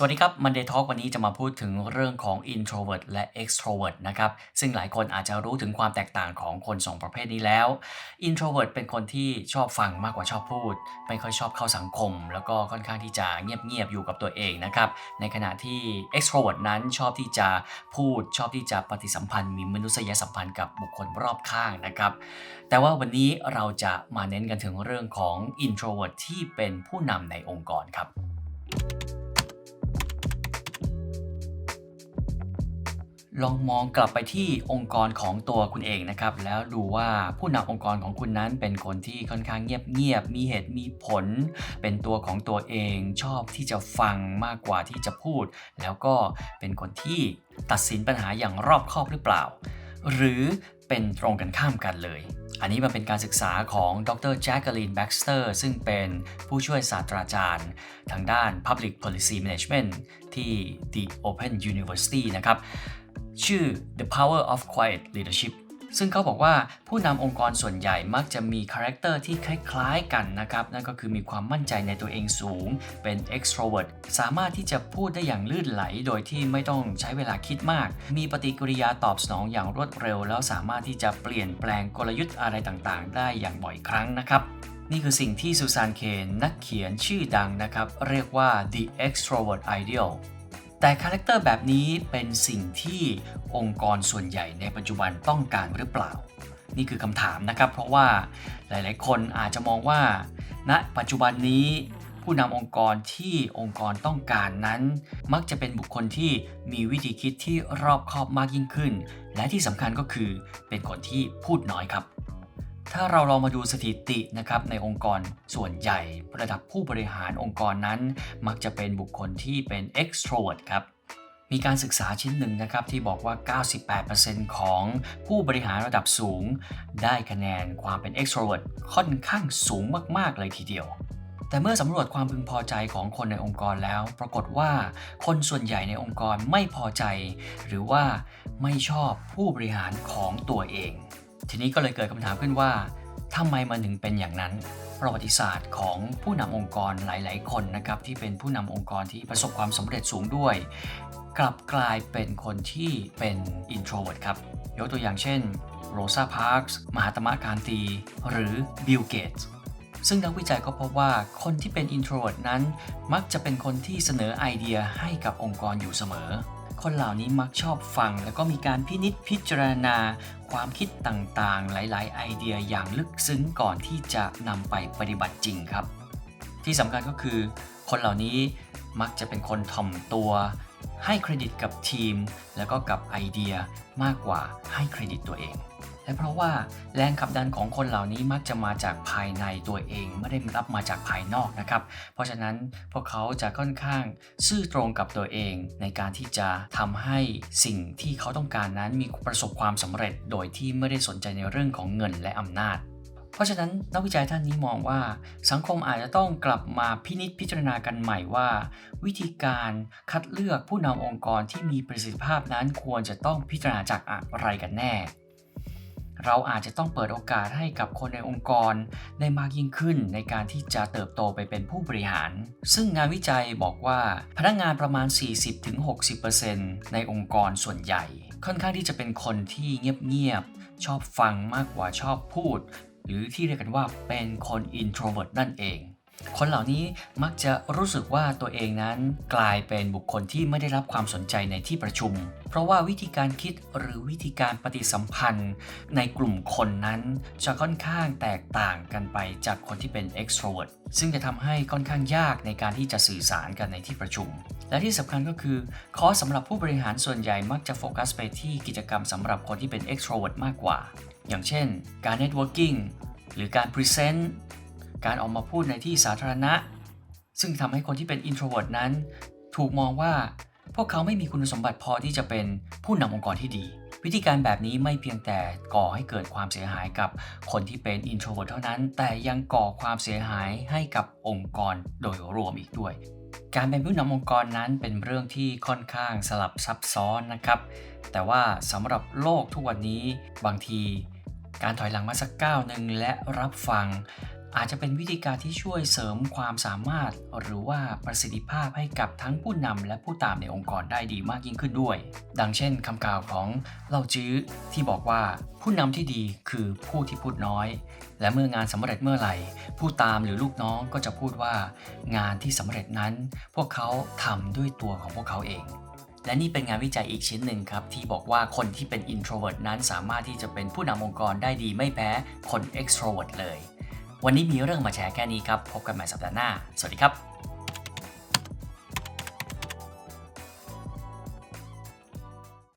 สวัสดีครับ Monday Talk วันนี้จะมาพูดถึงเรื่องของ introvert และ extrovert นะครับ ซึ่งหลายคนอาจจะรู้ถึงความแตกต่างของคน2ประเภทนี้แล้ว introvert เป็นคนที่ชอบฟังมากกว่าชอบพูด ไม่ค่อยชอบเข้าสังคม แล้วก็ค่อนข้างที่จะเงียบๆอยู่กับตัวเองนะครับ ในขณะที่ extrovert นั้นชอบที่จะพูด ชอบที่จะปฏิสัมพันธ์ มีมนุษยสัมพันธ์กับบุคคลรอบข้างนะครับ แต่ว่าวันนี้เราจะมาเน้นกันถึงเรื่องของ introvert ที่เป็นผู้นำในองค์กรครับ ลองมองกลับไปที่องค์กรของตัวคุณเองนะครับ แล้วดูว่าผู้นำองค์กรของคุณนั้นเป็นคนที่ค่อนข้างเงียบๆมีเหตุมีผล เป็นตัวของตัวเองชอบที่จะฟังมากกว่าที่จะพูด แล้วก็เป็นคนที่ตัดสินปัญหาอย่างรอบคอบหรือเปล่า หรือเป็นตรงกันข้ามกันเลย อันนี้มันเป็นการศึกษาของดรแจ็คเกอรีนแบ็กสเตอร์ซึ่งเป็นผู้ช่วยศาสตราจารย์ ทางด้าน Public Policy Management ที่ The Open University นะครับ ชื่อ The Power of Quiet Leadership ซึ่งเขาบอกว่าผู้นำองค์กรส่วนใหญ่มักจะมีคาแรคเตอร์ที่คล้ายๆกันนะครับ นั่นก็คือมีความมั่นใจในตัวเองสูง เป็น extrovert สามารถที่จะพูดได้อย่างลื่นไหล โดยที่ไม่ต้องใช้เวลาคิดมาก มีปฏิกิริยาตอบสนองอย่างรวดเร็ว แล้วสามารถที่จะเปลี่ยนแปลงกลยุทธ์อะไรต่างๆ ได้อย่างบ่อยครั้งนะครับนี่คือสิ่งที่ซูซานเคนนักเขียนชื่อดังนะครับ เรียกว่า the extrovert ideal แต่คาแรคเตอร์แบบนี้เป็นสิ่งที่องค์กรส่วนใหญ่ในปัจจุบันต้องการหรือเปล่า นี่คือคำถามนะครับ เพราะว่าหลาย ๆ คนอาจจะมองว่าณปัจจุบันนี้ผู้นำองค์กรที่องค์กรต้องการนั้น มักจะเป็นบุคคลที่มีวิธีคิดที่รอบคอบมากยิ่งขึ้น และที่สำคัญก็คือเป็นคนที่พูดน้อยครับ ถ้าเราลองมาดูสถิตินะครับในองค์กรส่วนใหญ่ ระดับผู้บริหารองค์กรนั้น มักจะเป็นบุคคลที่เป็น extrovert ครับมีการศึกษาชิ้นหนึ่งนะครับที่บอกว่า 98%ของผู้บริหารระดับสูง ได้คะแนนความเป็น extrovert ค่อนข้างสูงมาก ๆ เลยทีเดียว แต่เมื่อสำรวจความพึงพอใจของคนในองค์กรแล้ว ปรากฏว่าคนส่วนใหญ่ในองค์กรไม่พอใจ หรือว่าไม่ชอบผู้บริหารของตัวเอง ทีนี้ก็เลยเกิดคำถามขึ้นว่าทำไมมันถึงเป็นอย่างนั้น ประวัติศาสตร์ของผู้นำองค์กรหลาย ๆ คนนะครับที่เป็นผู้นำองค์กรที่ประสบความสำเร็จสูงด้วย กลับกลายเป็นคนที่เป็น introvert ครับ ยกตัวอย่างเช่นโรซาพาร์คส์มหาตมะการตี หรือบิลเกตส์ซึ่งนักวิจัยก็พบว่าคนที่เป็น introvert นั้น มักจะเป็นคนที่เสนอไอเดียให้กับองค์กรอยู่เสมอ คนเหล่านี้มักชอบฟัง แล้วก็มีการพินิษพิจารณา ความคิดต่างๆ หลาย ๆ ไอเดียอย่างลึกซึ้งก่อนที่จะนำไปปฏิบัติจริงครับ ที่สำคัญก็คือ คนเหล่านี้มักจะเป็นคนถ่อมตัว ให้เครดิตกับทีม แล้วก็กับไอเดียมากกว่าให้เครดิตตัวเอง และเพราะว่าแรงขับดันของคนเหล่านี้มักจะมาจากภายในตัวเองไม่ได้รับมาจากภายนอกนะครับ เพราะฉะนั้นพวกเขาจะค่อนข้างซื่อตรงกับตัวเองในการที่จะทำให้สิ่งที่เขาต้องการนั้นมีประสบความสำเร็จ โดยที่ไม่ได้สนใจในเรื่องของเงินและอำนาจเพราะฉะนั้นนักวิจัยท่านนี้มองว่า สังคมอาจจะต้องกลับมาพินิจพิจารณากันใหม่ว่า วิธีการคัดเลือกผู้นำองค์กรที่มีประสิทธิภาพนั้นควรจะต้องพิจารณาจากอะไรกันแน่ เราอาจจะต้องเปิดโอกาสให้กับคนในองค์กรได้มากยิ่งขึ้นในการที่จะเติบโตไปเป็นผู้บริหาร ซึ่งงานวิจัยบอกว่าพนักงานประมาณ 40-60%ในองค์กรส่วนใหญ่ ค่อนข้างที่จะเป็นคนที่เงียบๆ ชอบฟังมากกว่าชอบพูด หรือที่เรียกกันว่าเป็นคน introvert นั่นเอง คนเหล่านี้มักจะรู้สึกว่าตัวเองนั้นกลายเป็นบุคคลที่ไม่ได้รับความสนใจในที่ประชุม เพราะว่าวิธีการคิดหรือวิธีการปฏิสัมพันธ์ ในกลุ่มคนนั้นจะค่อนข้างแตกต่างกันไปจากคนที่เป็น extrovert ซึ่งจะทำให้ค่อนข้างยากในการที่จะสื่อสารกันในที่ประชุม และที่สำคัญก็คือคอสสำหรับผู้บริหารส่วนใหญ่มักจะโฟกัสไปที่กิจกรรมสำหรับคนที่เป็น extrovert มากกว่า อย่างเช่น การ networking หรือการ present การออกมาพูดในที่สาธารณะ ซึ่งทำให้คนที่เป็น introvert นั้น ถูกมองว่าพวกเขาไม่มีคุณสมบัติพอที่จะเป็นผู้นำองค์กรที่ดี วิธีการแบบนี้ไม่เพียงแต่ก่อให้เกิดความเสียหายกับคนที่เป็น introvert เท่านั้น แต่ยังก่อความเสียหายให้กับองค์กรโดยรวมอีกด้วย การเป็นผู้นำองค์กรนั้นเป็นเรื่องที่ค่อนข้างสลับซับซ้อนนะครับ แต่ว่าสำหรับโลกทุกวันนี้บางทีการถอยหลังมาสักก้าวหนึ่งและรับฟัง อาจจะเป็นวิธีการที่ช่วยเสริมความสามารถ หรือว่าประสิทธิภาพให้กับทั้งผู้นำและผู้ตามในองค์กรได้ดีมากยิ่งขึ้นด้วย ดังเช่นคำกล่าวของเล่าจื้อที่บอกว่าผู้นำที่ดีคือผู้ที่พูดน้อย และเมื่องานสำเร็จเมื่อไหร่ ผู้ตามหรือลูกน้องก็จะพูดว่า งานที่สำเร็จนั้น พวกเขาทำด้วยตัวของพวกเขาเองและนี่เป็นงานวิจัยอีกชิ้นหนึ่งครับ ที่บอกว่าคนที่เป็น introvert นั้นสามารถที่จะเป็นผู้นำองค์กรได้ดีไม่แพ้คน extrovert เลย วันนี้มีเรื่องมาแชร์แค่นี้ครับ พบกันใหม่สัปดาห์หน้า สวัสดีครับ